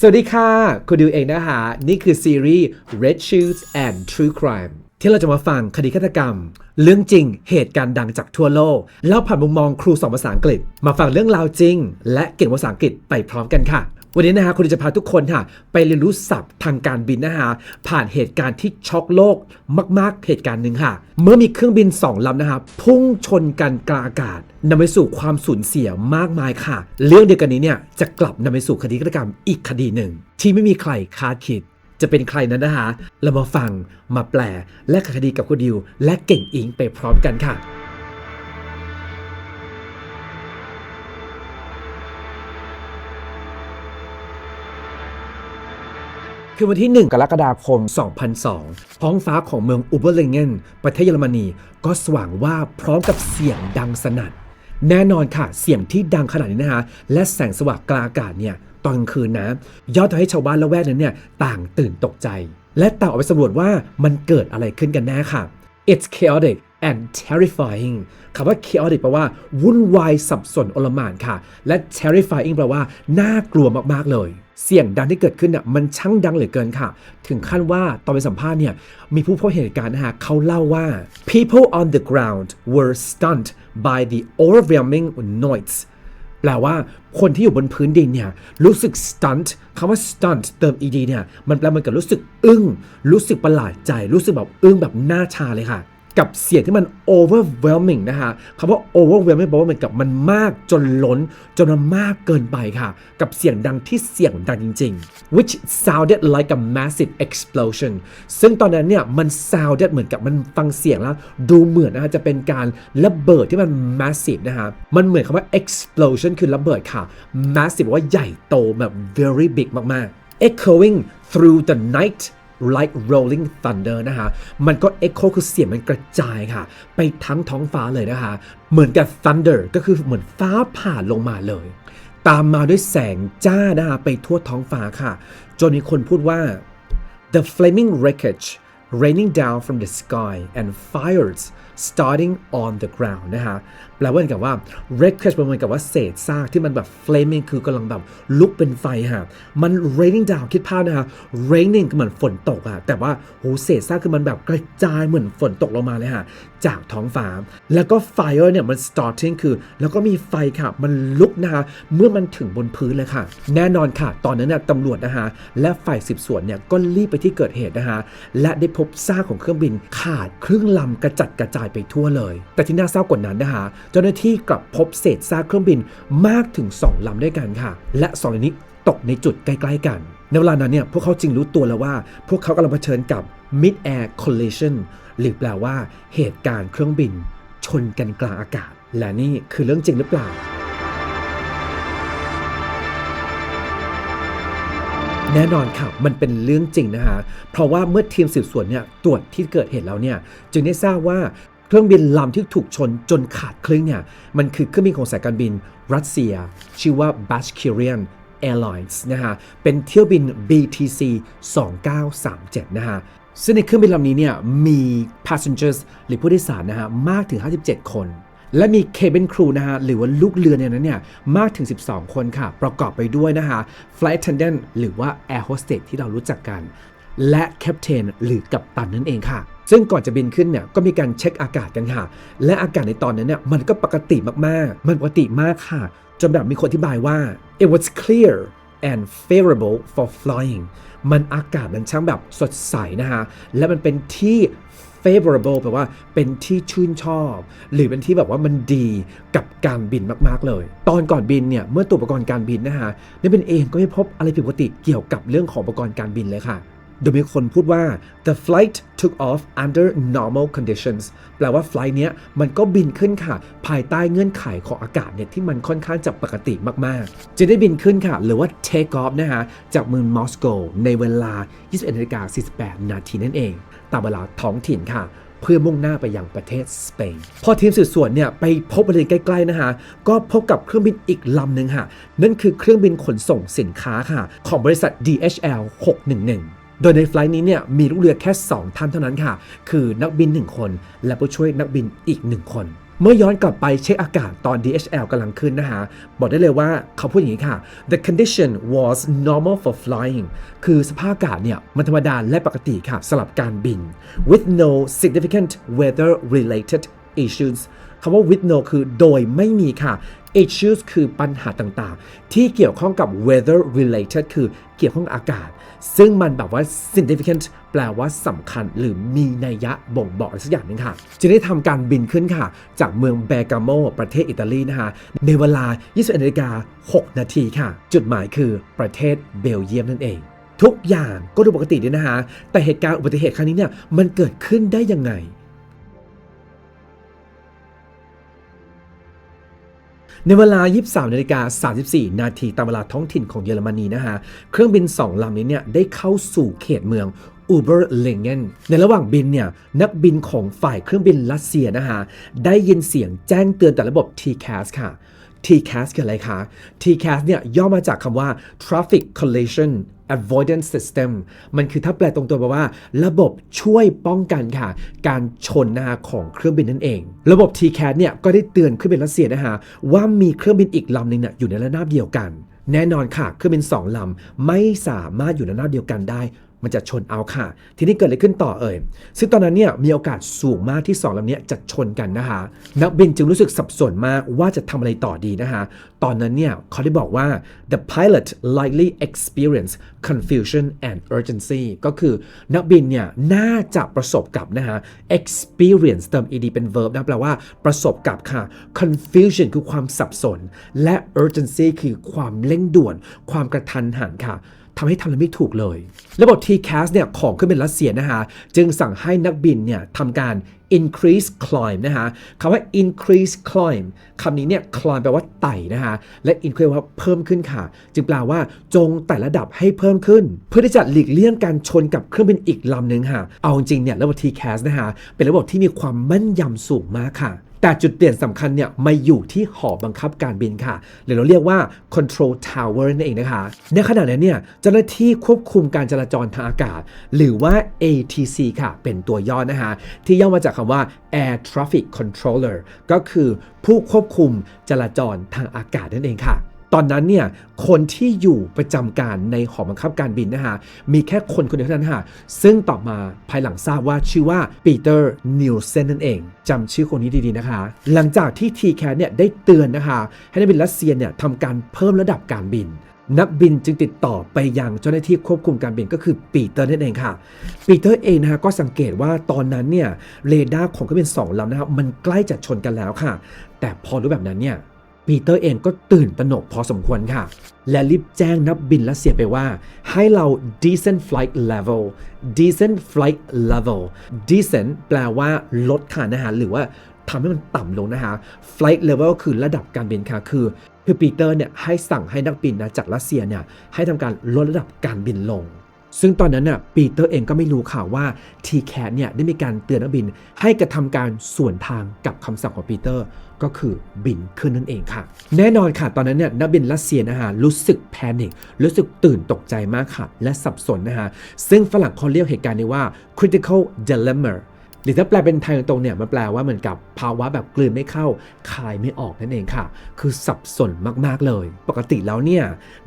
สวัสดีค่ะ คุณดิวเองนะคะ นี่คือซีรีส์ Red Shoes and True Crime ที่เราจะมาฟังคดีฆาตกรรม เรื่องจริงเหตุการณ์ดังจากทั่วโลกแล้วผ่านมุมมองครูสอนภาษาอังกฤษ มาฟังเรื่องราวจริง และเก่งภาษาอังกฤษไปพร้อมกันค่ะ วันนี้นะคะคุณดิวจะพาทุกคนค่ะ ไปเรียนรู้ศัพท์ทางการบินนะคะผ่านเหตุการณ์ที่ช็อกโลกมาก ๆ เหตุการณ์หนึ่งค่ะ เมื่อมีเครื่องบินสองลำนะคะพุ่งชนกันกลางอากาศนำไปสู่ความสูญเสียมากมายค่ะ เรื่องเดียวกันนี้เนี่ยจะกลับนำไปสู่คดีฆาตกรรมอีกคดีหนึ่ง ที่ไม่มีใครคาดคิด จะเป็นใครนั้นนะคะเรามาฟังมาแปลและคดีกับคุณดิว และเก่งอิงไปพร้อมกันค่ะ คือวันที่ 1 กรกฎาคม 2002 ท้องฟ้าของเมืองอูเบอร์เลงเกนประเทศเยอรมนี ก็สว่างว่าพร้อมกับเสียงดังสนั่น แน่นอนค่ะ เสียงที่ดังขนาดนี้นะคะ และแสงสว่างกลางอากาศเนี่ย ตอนกลางคืนนะยอดทำให้ชาวบ้านละแวกนั้นเนี่ย ต่างตื่นตกใจ และต่างออกไปสำรวจว่ามันเกิดอะไรขึ้นกันแน่ค่ะ It's chaotic and terrifying คำว่า chaotic แปลว่า วุ่นวายสับสนโอลหม่านค่ะ และ terrifying แปลว่า น่ากลัวมาก ๆ เลย เสียงดังที่เกิดขึ้นน่ะมันช่างดังเหลือเกินค่ะ ถึงขั้นว่าตอนไปสัมภาษณ์เนี่ยมีผู้พบเหตุการณ์นะฮะเขาเล่าว่า people on the ground were stunned by the overwhelming noise แปลว่าคนที่อยู่บนพื้นดินเนี่ยรู้สึก stunt คำว่า stunt เติม ed เนี่ยมันแปลเหมือนกับรู้สึกอึ้ง รู้สึกประหลาดใจ รู้สึกแบบอึ้งแบบหน้าชาเลยค่ะ กับเสียงที่มัน overwhelming นะฮะคำว่า overwhelming แปลว่ามือนกับมันมากจนล้น จนมันมากเกินไปค่ะ กับเสียงดังที่เสียงดังจริง ๆ which sounded like a massive explosion ซึ่งตอนนั้นเนี่ยมัน sounded เหมือนกับมันฟังเสียงแล้ว ดูเหมือนนะฮะจะเป็นการระเบิดที่มัน massive นะฮะมันเหมือนคำว่า explosion คือระเบิดค่ะ massive ว่าใหญ่โตแบบ very big มากๆ echoing through the night like rolling thunder นะคะ มันก็ echo คือเสียงมันกระจายค่ะ ไปทั้งท้องฟ้าเลยนะคะ เหมือนกับ thunder ก็คือเหมือนฟ้าผ่าลงมาเลย ตามมาด้วยแสงจ้านะคะไปทั่วท้องฟ้าค่ะ จนมีคนพูดว่า the flaming wreckage raining down from the sky and fires starting on the ground นะฮะ ลว่าเหมือนกับว่า wreckage มันเหมือนกับว่าเศษซากที่มันแบบ flaming คือกำลังแบบลุกเป็นไฟฮะมัน raining down คิดภาพนะฮะ raining คือเหมือนฝนตกอะแต่ว่าโหเศษซากคือมันแบบกระจายเหมือนฝนตกลงมาเลยฮะจากท้องฟ้า แล้วก็ fire เนี่ยมัน starting คือ แล้วก็มีไฟค่ะ มันลุกนะคะเมื่อมันถึงบนพื้นเลยค่ะ แน่นอนค่ะ ตอนนั้นเนี่ยตำรวจนะคะและฝ่ายสืบสวนเนี่ยก็รีบไปที่เกิดเหตุนะคะและได้พบซากของเครื่องบินขาดครึ่งลำกระจัดกระจายไปทั่วเลย แต่ที่น่าเศร้ากว่านั้นนะคะเจ้าหน้าที่กลับพบเศษซากเครื่องบินมากถึง 2ลำด้วยกันค่ะ และสองลำนี้ตกในจุดใกล้ ๆ กัน ในเวลานั้นเนี่ยพวกเขาจึงรู้ตัวแล้วว่า พวกเขากำลังเผชิญกับ mid air collision หรือแปลว่า เหตุการณ์เครื่องบิน ชนกันกลางอากาศ และนี่คือเรื่องจริงหรือเปล่าแน่นอนค่ะ มันเป็นเรื่องจริงนะคะ เพราะว่าเมื่อทีมสืบสวนเนี่ยตรวจที่เกิดเหตุแล้วเนี่ย จึงได้ทราบว่า ครื่องบินลำที่ถูกชนจนขาดครึ่งเนี่ย มันคือเครื่องบินของสายการบินรัสเซีย ชื่อว่า Bashkirian Airlines นะฮะ เป็นเที่ยวบิน BTC 2937 นะฮะ ซึ่งในเครื่องบินลำนี้เนี่ยมี passengers หรือผู้โดยสารนะฮะ มากถึง 57 คน และมี cabin crew นะฮะ หรือว่าลูกเรือในนั้นเนี่ย มากถึง 12 คนค่ะ ประกอบไปด้วยนะฮะ flight attendant หรือว่า air hostess ที่เรารู้จักกัน และ captain หรือกัปตันนั่นเองค่ะ ซึ่งก่อนจะบินขึ้นเนี่ยก็มีการเช็คอากาศกันค่ะ และอากาศในตอนนั้นเนี่ยมันก็ปกติมากๆ มันปกติมากค่ะ จนแบบมีคนอธิบายว่า it was clear and favorable for flying มันอากาศมันช่างแบบสดใสนะฮะและมันเป็นที่ favorable แปลว่าเป็นที่ชื่นชอบ หรือเป็นที่แบบว่ามันดีกับการบินมากๆเลย ตอนก่อนบินเนี่ย เมื่อตัวอุปกรณ์การบินนะฮะนี่เป็นเองก็ไม่พบอะไรผิดปกติเกี่ยวกับเรื่องของอุปกรณ์การบินเลยค่ะ โดยมีคนพูดว่า the flight took off under normal conditions แปลว่าไฟล์เนี้ยมันก็บินขึ้นค่ะ ภายใต้เงื่อนไขของอากาศเนี่ยที่มันค่อนข้างจะปกติมาก ๆ จะได้บินขึ้นค่ะ หรือว่า take off นะฮะจากเมืองมอสโกในเวลา 21นาฬิกา48 นาทีนั่นเอง ตามเวลาท้องถิ่นค่ะเพื่อมุ่งหน้าไปยังประเทศสเปน พอทีมสืบสวนเนี่ยไปพบบริเวณใกล้ๆนะฮะ ก็พบกับเครื่องบินอีกลำหนึ่งค่ะ นั่นคือเครื่องบินขนส่งสินค้าค่ะ ของบริษัท DHL 611 โดยในไฟล์นี้เนี่ยมีลูกเรือแค่ 2 ท่านเท่านั้นค่ะ คือนักบิน 1 คน และผู้ช่วยนักบินอีก 1 คน เมื่อย้อนกลับไปเช็คอากาศตอน DHL กำลังขึ้นนะฮะ บอกได้เลยว่าเขาพูดอย่างนี้ค่ะ the condition was normal for flying คือสภาพอากาศเนี่ยมันธรรมดาและปกติค่ะสำหรับการบิน with no significant weather related issues คำว่า with no คือโดยไม่มีค่ะ issues คือปัญหาต่างๆ ที่เกี่ยวข้องกับ weather related คือเกี่ยวข้องอากาศ ซึ่งมันแบบว่า significant แปลว่าสำคัญหรือมีนัยยะบ่งบอกอะไรสักอย่างหนึงค่ะ จึงได้ทำการบินขึ้นค่ะ จากเมืองเบกาโมประเทศอิตาลีนะคะ ในเวลา 21นาฬิกา6นาทีค่ะ จุดหมายคือประเทศเบลเยียมนั่นเองทุกอย่างก็ดูปกติดีนะคะแต่เหตุการณ์อุบัติเหตุครั้งนี้เนี่ยมันเกิดขึ้นได้ยังไง ในเวลา 23นาฬิกา34 นาทีตามเวลาท้องถิ่นของเยอรมนีนะฮะ เครื่องบิน 2 ลำนี้เนี่ยได้เข้าสู่เขตเมืองอูเบอร์เลงเงนในระหว่างบินเนี่ยนักบินของฝ่ายเครื่องบินรัสเซียนะฮะ ได้ยินเสียงแจ้งเตือนจากระบบ TCAS ค่ะ TCAS คืออะไรคะ TCAS เนี่ยย่อมาจากคำว่า Traffic Collision avoidance system มันคือถ้าแปลตรงตัวแปลว่า ระบบช่วยป้องกันค่ะ การชนนะฮะของเครื่องบินนั่นเอง ระบบ TCAS เนี่ยก็ได้เตือนเครื่องบินรัสเซียนะฮะว่ามีเครื่องบินอีกลำหนึ่งเนี่ยอยู่ในระนาบเดียวกัน แน่นอนค่ะ เครื่องบินสองลำไม่สามารถอยู่ในระนาบเดียวกันได้ มันจะชนเอาค่ะ ทีนี้เกิดอะไรขึ้นต่อเอ่ย ซึ่งตอนนั้นเนี่ยมีโอกาสสูงมากที่2ลำนี้จะชนกันนะคะนักบินจึงรู้สึกสับสนมากว่าจะทำอะไรต่อดีนะคะ ตอนนั้นเนี่ยเขาได้บอกว่า the pilot likely experienced confusion and urgency ก็คือนักบินเนี่ยน่าจะประสบกับนะคะ experience เติม ed เป็น verb นะแปลว่าประสบกับค่ะ confusion คือความสับสน และ urgency คือความเร่งด่วน ความกระทันหันค่ะ ทำให้ทำอะไรไม่ถูกเลย ระบบ TCAS เนี่ยของเครื่องบินรัสเซียนะฮะ จึงสั่งให้นักบินเนี่ยทำการ increase climb นะฮะคำว่า increase climb คำนี้เนี่ย climb แปลว่าไต่นะฮะ และ increase ว่าเพิ่มขึ้นค่ะ จึงแปลว่าจงไต่ระดับให้เพิ่มขึ้น เพื่อที่จะหลีกเลี่ยงการชนกับเครื่องบินอีกลำหนึ่งค่ะ เอาจริงเนี่ยระบบ TCAS นะฮะ เป็นระบบที่มีความแม่นยำสูงมากค่ะ แต่จุดเปลี่ยนสำคัญเนี่ยมาอยู่ที่หอบังคับการบินค่ะ หรือเราเรียกว่า control tower นั่นเองนะคะ ในขณะนั้นเนี่ยเจ้าหน้าที่ควบคุมการจราจรทางอากาศ หรือว่า ATC ค่ะ เป็นตัวย่อนะคะที่ย่อมาจากคำว่า Air Traffic Controller ก็คือผู้ควบคุมจราจรทางอากาศนั่นเองค่ะ ตอนนั้นเนี่ยคนที่อยู่ประจำการในหอบังคับการบินนะฮะมีแค่คนคนเดียวเท่านั้นฮะซึ่งต่อมาภายหลังทราบว่าชื่อว่าปีเตอร์นิวเซนนั่นเองจำชื่อคนนี้ดีๆนะคะ หลังจากที่ t c a เนี่ยได้เตือนนะคะให้นักบินรัสเซียเนี่ยทำการเพิ่มระดับการบินนักบินจึงติดต่อไปยังเจ้าหน้าที่ควบคุมการบินก็คือปีเตอร์นั่นเองค่ะ ปีเตอร์เองนะฮะก็สังเกตว่าตอนนั้นเนี่ยเรดาร์ของเครื่องบินสองลำนะครับมันใกล้จะชนกันแล้วค่ะ แต่พอรู้แบบนั้นเนี่ย ปีเตอร์เองก็ตื่นตระหนกพอสมควรค่ะ และรีบแจ้งนักบินรัสเซียไปว่า ให้เรา decent flight level decent flight level decent แปลว่าลดค่ะนะฮะหรือว่าทำให้มันต่ำลงนะฮะ flight level คือระดับการบินค่ะคือคือปีเตอร์เนี่ยให้สั่งให้นักบินนะจากรัสเซียเนี่ยให้ทำการลดระดับการบินลง ซึ่งตอนนั้นน่ะปีเตอร์เองก็ไม่รู้ข่าวว่า t c a t เนี่ยได้มีการเตือนนักบินให้กระทำการส่วนทางกับคำสั่งของปีเตอร์ ก็คือบินขึ้นนั่นเองค่ะ แน่นอนค่ะ ตอนนั้นเนี่ยนักบินรัสเซียนะฮะรู้สึกแพนิครู้สึกตื่นตกใจมากค่ะ และสับสนนะฮะซึ่งฝรั่งเขาเรียกเหตุการณ์นี้ว่า critical dilemma หรือถ้าแปลเป็นไทยตรงๆเนี่ยมันแปลว่าเหมือนกับภาวะแบบกลืนไม่เข้าคายไม่ออกนั่นเองค่ะ คือสับสนมากๆเลย ปกติแล้วเนี่ย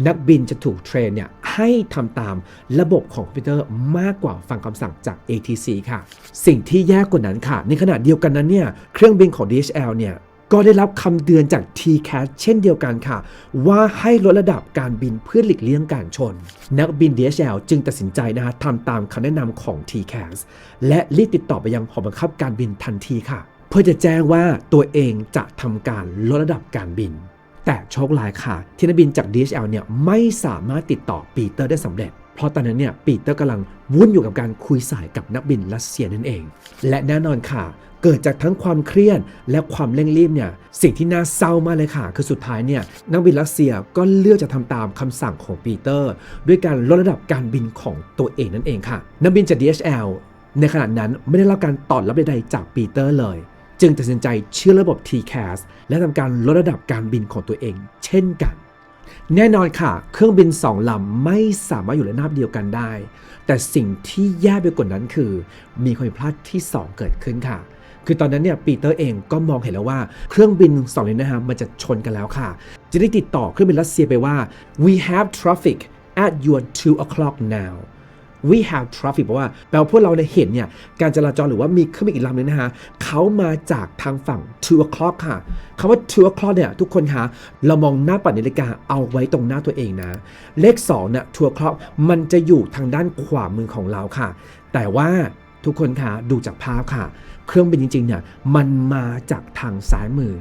นักบินจะถูกเทรนเนี่ยให้ทำตามระบบของคอมพิวเตอร์มากกว่าฟังคำสั่งจาก ATC ค่ะ สิ่งที่แย่กว่านั้นค่ะ ในขณะเดียวกันนั้นเนี่ยเครื่องบินของ DHL เนี่ย ก็ได้รับคำเตือนจาก TCAS เช่นเดียวกันค่ะ ว่าให้ลดระดับการบินเพื่อหลีกเลี่ยงการชน นักบิน DHL จึงตัดสินใจนะฮะทำตามคำแนะนำของ TCAS และรีบติดต่อไปยังหอบังคับการบินทันทีค่ะ เพื่อจะแจ้งว่าตัวเองจะทำการลดระดับการบิน แต่โชคร้ายค่ะ ที่นักบินจาก DHL เนี่ยไม่สามารถติดต่อปีเตอร์ได้สำเร็จเพราะตอนนั้นเนี่ยปีเตอร์กำลังวุ่นอยู่กับการคุยสายกับนักบินรัสเซียนั่นเอง และแน่นอนค่ะ เกิดจากทั้งความเครียดและความเร่งรีบเนี่ยสิ่งที่น่าเศร้ามากเลยค่ะ คือสุดท้ายเนี่ยนักบินรัสเซียก็เลือกจะทำตามคำสั่งของปีเตอร์ ด้วยการลดระดับการบินของตัวเองนั่นเองค่ะนักบินจาก DHL ในขณะนั้นไม่ได้รับการตอบรับใดๆจากปีเตอร์เลยจึงตัดสินใจเชื่อระบบ TCAS และทำการลดระดับการบินของตัวเอง เช่นกัน แน่นอนค่ะ เครื่องบินสองลำไม่สามารถอยู่ในระนาบเดียวกันได้ แต่สิ่งที่แย่ไปกว่านั้นคือ มีความผิดพลาดที่ 2 เกิดขึ้นค่ะ คือตอนนั้นเนี่ยปีเตอร์เองก็มองเห็นแล้วว่าเครื่องบินสองลำนะฮะมันจะชนกันแล้วค่ะจะได้ติดต่อเครื่องบินรัสเซียไปว่า we have traffic at your two o'clock now we have traffic แปลว่าแปลว่าพวกเราเนี่ยเห็นเนี่ยการจราจรหรือว่ามีเครื่องบินอีกลำหนึงนะฮะเขามาจากทางฝั่ง two o'clock ค่ะคำว่า two o'clock เนี่ยทุกคนคะเรามองหน้าปัดนาฬิกาเอาไว้ตรงหน้าตัวเองนะ เลข2เนี่ย two o'clock มันจะอยู่ทางด้านขวามือของเราค่ะ แต่ว่าทุกคนคะดูจากภาพค่ะ เครื่องบินจริงๆเนี่ยมันมาจากทางซ้ายมือ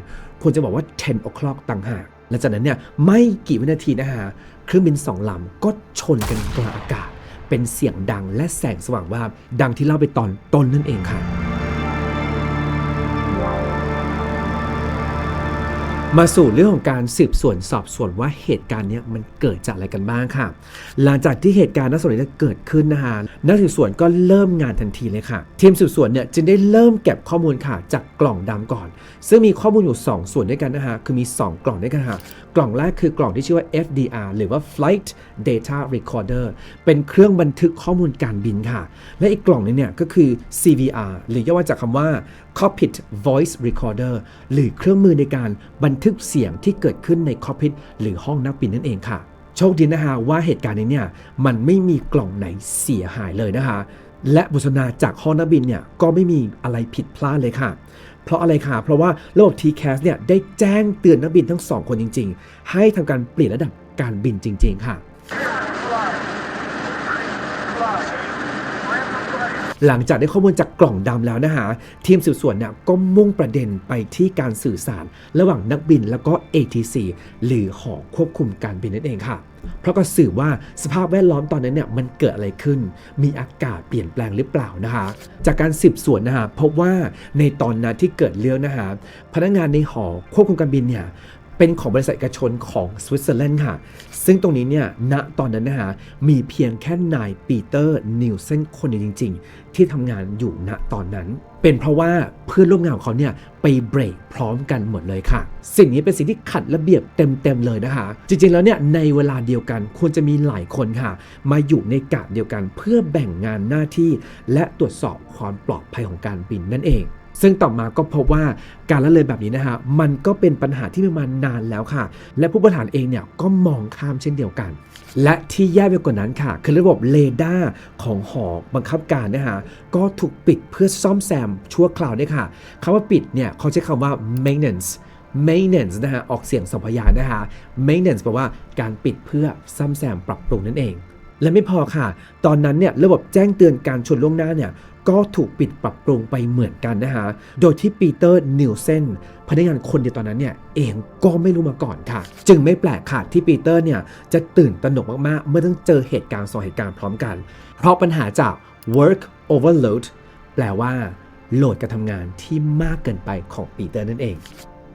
ควรจะบอกว่า 10 o'clock ต่างหากและจากนั้นเนี่ยไม่กี่วินาทีนะฮะเครื่องบินสองลำก็ชนกันกลางอากาศ เป็นเสียงดังและแสงสว่างว่าดังที่เล่าไปตอนต้นนั่นเองค่ะ มาสู่เรื่องของการสืบสวนสอบสวนว่าเหตุการณ์นี้มันเกิดจากอะไรกันบ้างค่ะ หลังจากที่เหตุการณ์น่าสนใจนี้เกิดขึ้นนะฮะนักสืบสวนก็เริ่มงานทันทีเลยค่ะ ทีมสืบสวนเนี่ยจึงได้เริ่มเก็บข้อมูลค่ะจากกล่องดำก่อน ซึ่งมีข้อมูลอยู่ 2 ส่วนด้วยกันนะฮะคือมี 2 กล่องด้วยกันค่ะ กล่องแรกคือกล่องที่ชื่อว่า FDR หรือว่า Flight Data Recorder เป็นเครื่องบันทึกข้อมูลการบินค่ะ และอีกกล่องนึงเนี่ยก็คือ CVR หรือย่อมาจากคำว่า Cockpit Voice Recorder หรือเครื่องมือในการบันทึกเสียงที่เกิดขึ้นใน cockpit หรือห้องนักบินนั่นเองค่ะ โชคดีนะฮะว่าเหตุการณ์นี้เนี่ยมันไม่มีกล่องไหนเสียหายเลยนะคะและบทสนทนาจากห้องนักบินเนี่ยก็ไม่มีอะไรผิดพลาดเลยค่ะ เพราะอะไรคะเพราะว่าระบบ TCAS เนี่ยได้แจ้งเตือนนักบินทั้งสองคนจริง ๆ ให้ทำการเปลี่ยนระดับการบินจริง ๆ ค่ะ หลังจากได้ข้อมูลจากกล่องดำแล้วนะฮะทีมสืบสวนเนี่ยก็มุ่งประเด็นไปที่การสื่อสาร ระหว่างนักบินแล้วก็ ATC หรือหอควบคุมการบินนั่นเองค่ะ เพราะก็สืบว่าสภาพแวดล้อมตอนนั้นเนี่ยมันเกิดอะไรขึ้น มีอากาศเปลี่ยนแปลงหรือเปล่านะคะ จากการสืบสวนนะฮะพบว่าในตอนนั้นที่เกิดเรื่องนะฮะพนักงานในหอควบคุมการบินเนี่ย เป็นของบริษัทเอกชนของสวิตเซอร์แลนด์ค่ะ ซึ่งตรงนี้เนี่ยณตอนนั้นนะฮะมีเพียงแค่นายปีเตอร์นิวเซนคนเดียวจริง ๆ ที่ทำงานอยู่ณตอนนั้น เป็นเพราะว่าเพื่อนร่วมงานของเขาเนี่ยไปเบรกพร้อมกันหมดเลยค่ะ สิ่งนี้เป็นสิ่งที่ขัดระเบียบเต็มๆเลยนะคะ จริงๆแล้วเนี่ยในเวลาเดียวกันควรจะมีหลายคนค่ะ มาอยู่ในกะเดียวกัน เพื่อแบ่งงานหน้าที่ และตรวจสอบความปลอดภัยของการบินนั่นเอง ซึ่งต่อมาก็พบว่าการละเลยแบบนี้นะฮะมันก็เป็นปัญหาที่มีมานานแล้วค่ะ และผู้บริหารเองเนี่ยก็มองข้ามเช่นเดียวกัน และที่แย่ไปกว่านั้นค่ะ คือระบบเรดาร์ของหอบังคับการนะฮะก็ถูกปิดเพื่อซ่อมแซมชั่วคราวด้วยค่ะคำว่าปิดเนี่ยเขาใช้คำว่า maintenance maintenance นะฮะออกเสียงสองพยางนะคะ maintenance แปลว่าการปิดเพื่อซ่อมแซมปรับปรุงนั่นเอง และไม่พอค่ะ ตอนนั้นเนี่ยระบบแจ้งเตือนการชนล่วงหน้าเนี่ยก็ถูกปิดปรับปรุงไปเหมือนกันนะฮะ โดยที่ปีเตอร์นิวเซนพนักงานคนเดียวตอนนั้นเนี่ยเองก็ไม่รู้มาก่อนค่ะ จึงไม่แปลกค่ะที่ปีเตอร์เนี่ยจะตื่นตระหนกมากๆ เมื่อต้องเจอเหตุการณ์สองเหตุการณ์พร้อมกัน เพราะปัญหาจาก work overload แปลว่าโหลดการทำงานที่มากเกินไปของปีเตอร์นั่นเอง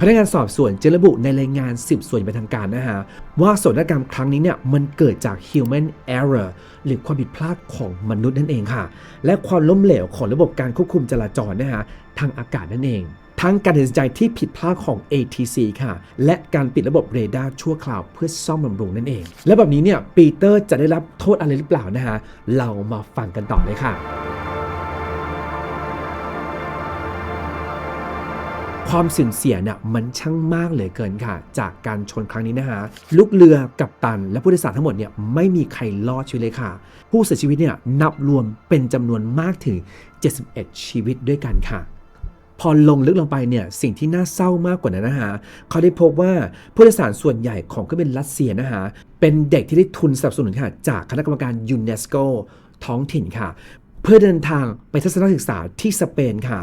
พนักงานสอบสวนจะระบุในรายงานสืบสวนเป็นทางการนะฮะ ว่าโศกนกรรมครั้งนี้เนี่ยมันเกิดจาก human error หรือความผิดพลาดของมนุษย์นั่นเองค่ะ และความล้มเหลวของระบบการควบคุมจราจรนะฮะทางอากาศนั่นเอง ทั้งการตัดสินใจที่ผิดพลาดของ ATC ค่ะ และการปิดระบบเรดาร์ชั่วคราวเพื่อซ่อมบำรุงนั่นเอง และแบบนี้เนี่ยปีเตอร์จะได้รับโทษอะไรหรือเปล่านะฮะเรามาฟังกันต่อเลยค่ะ ความสูญเสียเนี่ยมันช่างมากเหลือเกินค่ะ จากการชนครั้งนี้นะฮะลูกเรือกับตัน และผู้โดยสารทั้งหมดเนี่ยไม่มีใครรอดชีวิตเลยค่ะ ผู้เสียชีวิตเนี่ยนับรวมเป็นจำนวนมากถึง 71 ชีวิตด้วยกันค่ะพอลงลึกลงไปเนี่ยสิ่งที่น่าเศร้ามากกว่านั้นนะฮะเขาได้พบว่าผู้โดยสารส่วนใหญ่ของเครื่องบินรัสเซียนะฮะเป็นเด็กที่ได้ทุนสนับสนุนค่ะจากคณะกรรมการยูเนสโกท้องถิ่นค่ะ เพื่อเดินทางไปทัศนศึกษาที่สเปนค่ะ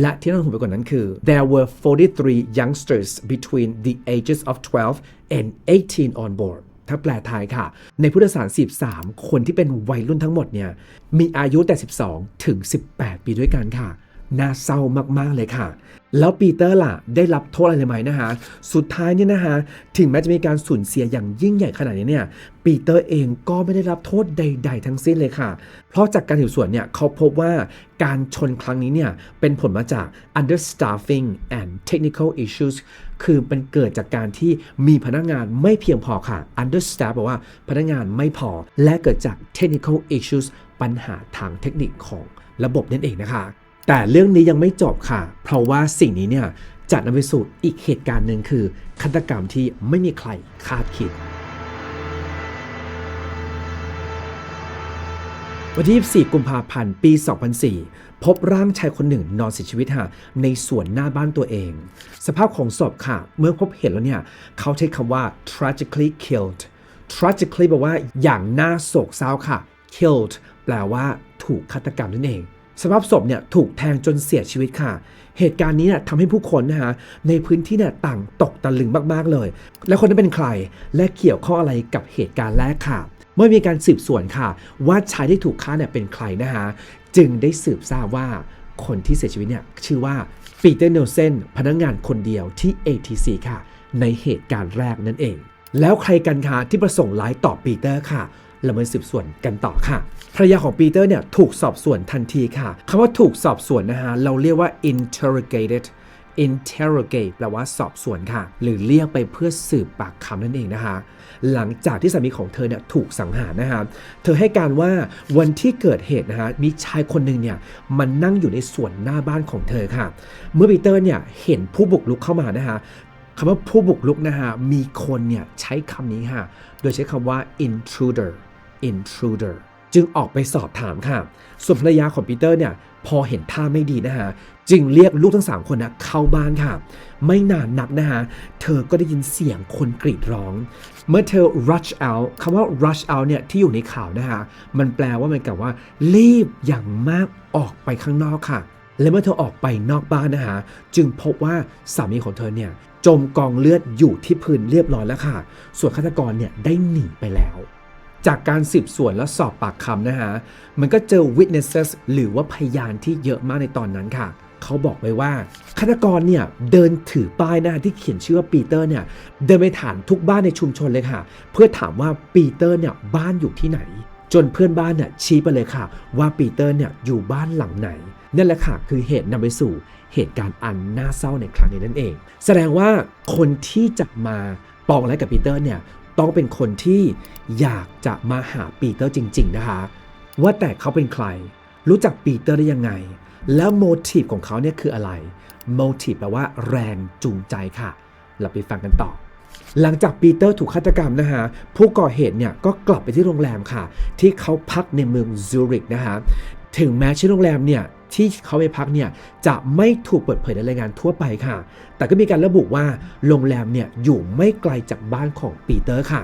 และที่น่าห่วงไปกว่านั้นคือ there were 43 youngsters between the ages of 12 and 18 on board ถ้าแปลไทยค่ะ ในผู้โดยสาร13 คนที่เป็นวัยรุ่นทั้งหมดเนี่ย มีอายุแต่ 12 ถึง 18 ปีด้วยกันค่ะ น่าเศร้ามากๆเลยค่ะ แล้วปีเตอร์ล่ะได้รับโทษอะไรไหมนะฮะสุดท้ายเนี่ยนะฮะถึงแม้จะมีการสูญเสียอย่างยิ่งใหญ่ขนาดนี้เนี่ยปีเตอร์เองก็ไม่ได้รับโทษใด ๆ ทั้งสิ้นเลยค่ะ เพราะจากการสืบสวนเนี่ยเขาพบว่าการชนครั้งนี้เนี่ยเป็นผลมาจาก understaffing and technical issues คือเป็นเกิดจากการที่มีพนักงานไม่เพียงพอค่ะ understaff แปลว่าพนักงานไม่พอ และเกิดจาก technical issues ปัญหาทางเทคนิคของระบบนั่นเองนะคะ แต่เรื่องนี้ยังไม่จบค่ะ เพราะว่าสิ่งนี้เนี่ยจะนำไปสู่อีกเหตุการณ์หนึ่งคือฆาตกรรมที่ไม่มีใครคาดคิด วันที่24กุมภาพันธ์ปี 2004 พบร่างชายคนหนึ่งนอนเสียชีวิตค่ะในสวนหน้าบ้านตัวเอง สภาพของศพค่ะ เมื่อพบเห็นแล้วเนี่ย เขาใช้คำว่า tragically killed tragically แปลว่าอย่างน่าโศกเศร้าค่ะ killed แปลว่าถูกฆาตกรรมนั่นเอง สภาพศพเนี่ยถูกแทงจนเสียชีวิตค่ะ เหตุการณ์นี้เนี่ยทำให้ผู้คนนะฮะในพื้นที่เนี่ยต่างตกตะลึงมากๆเลย และคนนั้นเป็นใครและเกี่ยวข้ออะไรกับเหตุการณ์แรกค่ะ เมื่อมีการสืบสวนค่ะ ว่าชายที่ถูกฆ่าเนี่ยเป็นใครนะฮะจึงได้สืบทราบว่าคนที่เสียชีวิตเนี่ยชื่อว่าปีเตอร์เนลเซนพนักงานคนเดียวที่ ATC ค่ะ ในเหตุการณ์แรกนั่นเอง แล้วใครกันคะที่ประสงค์ร้ายต่อปีเตอร์ค่ะ เรามาสืบสวนกันต่อค่ะ ภรรยาของปีเตอร์เนี่ยถูกสอบสวนทันทีค่ะคำว่าถูกสอบสวนนะฮะเราเรียกว่า interrogated interrogate แปลว่าสอบสวนค่ะ หรือเรียกไปเพื่อสืบปากคำนั่นเองนะคะ หลังจากที่สามีของเธอเนี่ยถูกสังหารนะคะเธอให้การว่าวันที่เกิดเหตุนะคะมีชายคนหนึ่งเนี่ยมันนั่งอยู่ในสวนหน้าบ้านของเธอค่ะ เมื่อปีเตอร์เนี่ยเห็นผู้บุกรุกเข้ามานะคะคำว่าผู้บุกรุกนะฮะมีคนเนี่ยใช้คำนี้ค่ะ โดยใช้คำว่า intruder intruder จึงออกไปสอบถามค่ะ ส่วนภรรยาของปีเตอร์เนี่ยพอเห็นท่าไม่ดีนะฮะ จึงเรียกลูกทั้ง 3 คนนะเข้าบ้านค่ะ ไม่นานนักนะฮะ เธอก็ได้ยินเสียงคนกรีดร้อง เมื่อเธอ rush out คำว่า rush out เนี่ยที่อยู่ในข่าวนะฮะ มันแปลว่ามันกับว่า รีบอย่างมากออกไปข้างนอกค่ะ และเมื่อเธอออกไปนอกบ้านนะฮะ จึงพบว่าสามีของเธอเนี่ยจมกองเลือดอยู่ที่พื้นเรียบร้อยแล้วค่ะ ส่วนฆาตกรเนี่ยได้หนีไปแล้ว จากการสืบสวนและสอบปากคำนะฮะ มันก็เจอ witnesses หรือว่าพยานที่เยอะมากในตอนนั้นค่ะ เขาบอกไว้ว่าฆาตกรเนี่ยเดินถือป้ายนะที่เขียนชื่อว่าปีเตอร์เนี่ยเดินไปถามทุกบ้านในชุมชนเลยค่ะ เพื่อถามว่าปีเตอร์เนี่ยบ้านอยู่ที่ไหน จนเพื่อนบ้านเนี่ยชี้ไปเลยค่ะ ว่าปีเตอร์เนี่ยอยู่บ้านหลังไหนนั่นแหละค่ะคือเหตุนำไปสู่เหตุการณ์อันน่าเศร้าในครั้งนี้นั่นเอง แสดงว่าคนที่จะมาปองอะไรายกับปีเตอร์เนี่ย ต้องเป็นคนที่อยากจะมาหาปีเตอร์จริง ๆ นะคะ ว่าแต่เขาเป็นใคร รู้จักปีเตอร์ได้ยังไง แล้วโมทีฟของเขาเนี่ยคืออะไรโมทีฟแปลว่าแรงจูงใจค่ะ เราไปฟังกันต่อ หลังจากปีเตอร์ถูกฆาตกรรมนะฮะผู้ก่อเหตุเนี่ยก็กลับไปที่โรงแรมค่ะ ที่เขาพักในเมืองซูริกนะฮะถึงแม้ชื่อโรงแรมเนี่ย ที่เขาไปพักเนี่ยจะไม่ถูกเปิดเผยในรายงานทั่วไปค่ะ แต่ก็มีการระบุว่าโรงแรมเนี่ยอยู่ไม่ไกลจากบ้านของปีเตอร์ค่ะ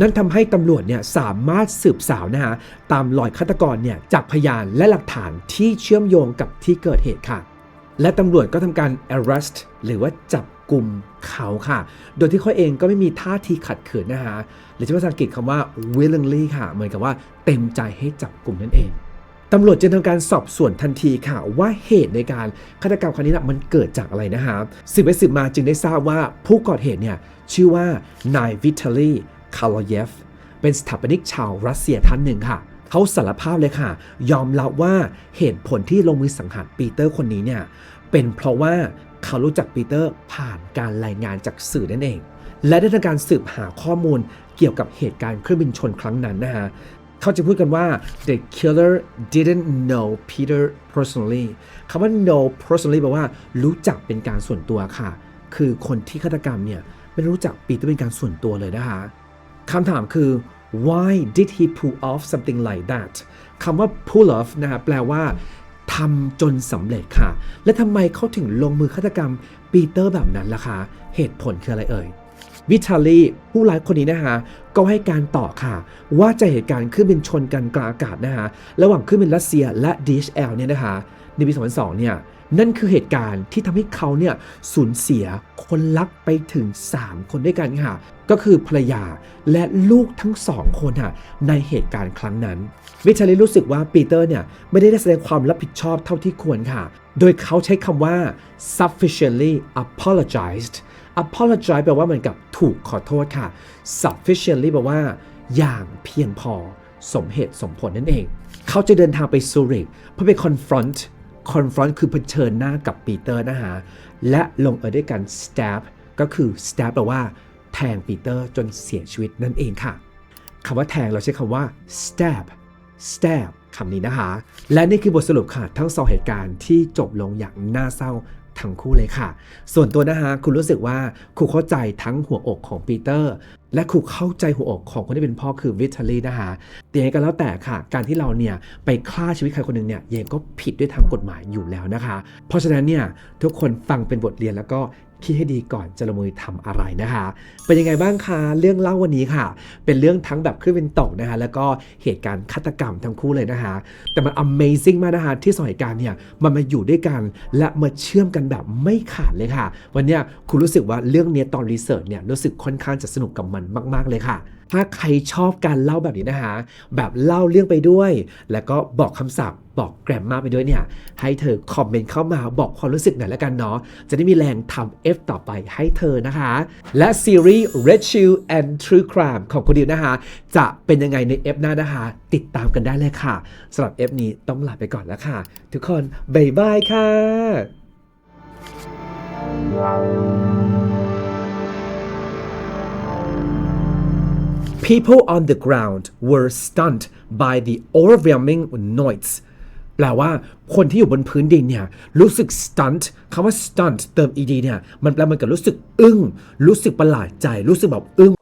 นั่นทำให้ตำรวจเนี่ยสามารถสืบสาวนะฮะตามรอยฆาตกรเนี่ยจากพยานและหลักฐานที่เชื่อมโยงกับที่เกิดเหตุค่ะ และตำรวจก็ทำการ arrest หรือว่าจับกลุ่มเขาค่ะ โดยที่เขาเองก็ไม่มีท่าทีขัดขืนนะฮะ หรือที่ภาษาอังกฤษคำว่า willingly ค่ะ เหมือนกับว่าเต็มใจให้จับกลุ่มนั่นเอง ตำรวจจึงทำการสอบสวนทันทีค่ะว่าเหตุในการฆาตกรรมครั้งนี้นะมันเกิดจากอะไรนะฮะสืบไปสืบมาจึงได้ทราบว่าผู้ก่อเหตุเนี่ยชื่อว่านายวิทาลีคาร์ลเยฟเป็นสถาปนิกชาวรัสเซียท่านหนึ่งค่ะเขาสารภาพเลยค่ะ ยอมรับว่าเหตุผลที่ลงมือสังหารปีเตอร์คนนี้เนี่ยเป็นเพราะว่าเขารู้จักปีเตอร์ผ่านการรายงานจากสื่อนั่นเอง และได้ทำการสืบหาข้อมูลเกี่ยวกับเหตุการณ์เครื่องบินชนครั้งนั้นนะฮะ เขาจะพูดกันว่า the killer didn't know Peter personally คำว่า know personally แปลว่ารู้จักเป็นการส่วนตัวค่ะ คือคนที่ฆาตกรรมเนี่ย ไม่รู้จักปีเตอร์เป็นการส่วนตัวเลยนะคะคำถามคือ why did he pull off something like that คำว่า pull off นะฮะแปลว่าทำจนสำเร็จค่ะ และทำไมเขาถึงลงมือฆาตกรรมปีเตอร์แบบนั้นล่ะคะ เหตุผลคืออะไรเอ่ย วิทาลีผู้ร้ายคนนี้นะฮะก็ให้การต่อค่ะ ว่าจะเหตุการณ์เครื่องบินชนกันกลางอากาศนะฮะระหว่างเครื่องบินรัสเซียและ DHL เนี่ยนะคะในปี 2002 เนี่ยนั่นคือเหตุการณ์ที่ทำให้เขาเนี่ยสูญเสียคนรักไปถึง 3 คนด้วยกันค่ะ ก็คือภรรยาและลูกทั้งสองคนค่ะในเหตุการณ์ครั้งนั้น วิชาลีรู้สึกว่าปีเตอร์เนี่ยไม่ได้แสดงความรับผิดชอบเท่าที่ควรค่ะ โดยเขาใช้คำว่า sufficiently apologized apologize แปลว่าเหมือนกับถูกขอโทษค่ะ sufficiently แปลว่า อย่างเพียงพอ สมเหตุสมผลนั่นเอง เขาจะเดินทางไปซูริกเพื่อไป confront confront คือเผชิญหน้ากับปีเตอร์นะฮะ และลงเอยด้วยกัน stab ก็คือ stab แปลว่า แทงปีเตอร์จนเสียชีวิตนั่นเองค่ะคำว่าแทงเราใช้คำว่า stab stab คำนี้นะคะ และนี่คือบทสรุปค่ะ ทั้งสองเหตุการณ์ที่จบลงอย่างน่าเศร้า ทั้งคู่เลยค่ะ ส่วนตัวนะคะคุณรู้สึกว่าครูเข้าใจทั้งหัวอกของปีเตอร์ และครูเข้าใจหัวอกของคนที่เป็นพ่อคือวิทเทอรี่นะคะแต่ยังไงก็แล้วแต่ค่ะ การที่เราเนี่ยไปฆ่าชีวิตใครคนหนึ่งเนี่ยยังก็ผิดด้วยทางกฎหมายอยู่แล้วนะคะ เพราะฉะนั้นเนี่ยทุกคนฟังเป็นบทเรียนแล้วก็ คิดให้ดีก่อนจะลงมือทำอะไรนะคะ เป็นยังไงบ้างคะเรื่องเล่าวันนี้ค่ะ เป็นเรื่องทั้งแบบขึ้นเป็นตกนะคะ แล้วก็เหตุการณ์ฆาตกรรมทั้งคู่เลยนะคะ แต่มัน Amazing มากนะคะ ที่สองเหตุการณ์เนี่ยมันมาอยู่ด้วยกัน และมาเชื่อมกันแบบไม่ขาดเลยค่ะ วันนี้คุณรู้สึกว่าเรื่องนี้ตอนรีเสิร์ชเนี่ยรู้สึกค่อนข้างจะสนุกกับมันมาก ๆเลยค่ะถ้าใครชอบการเล่าแบบนี้นะคะ แบบเล่าเรื่องไปด้วย แล้วก็บอกคำศัพท์ บอกแกรมมาไปด้วยเนี่ย ให้เธอคอมเมนต์เข้ามาบอกความรู้สึกหน่อยแล้วกันเนาะ จะได้มีแรงทำ F ต่อไปให้เธอนะคะ และซีรีส์ Red Shield and True Crime ของคุณดิวนะคะ จะเป็นยังไงใน F หน้านะคะ ติดตามกันได้เลยค่ะสำหรับ F นี้ต้องลาไปก่อนแล้วค่ะ ทุกคนบ๊ายบายค่ะ people on the ground were stunned by the overwhelming noise แปลว่าคนที่อยู่บนพื้นดินเนี่ยรู้สึก stunned คำว่า stunned เติม ed เนี่ยมันแปลเหมือนกับรู้สึกอึ้ง รู้สึกประหลาดใจ รู้สึกแบบอึ้ง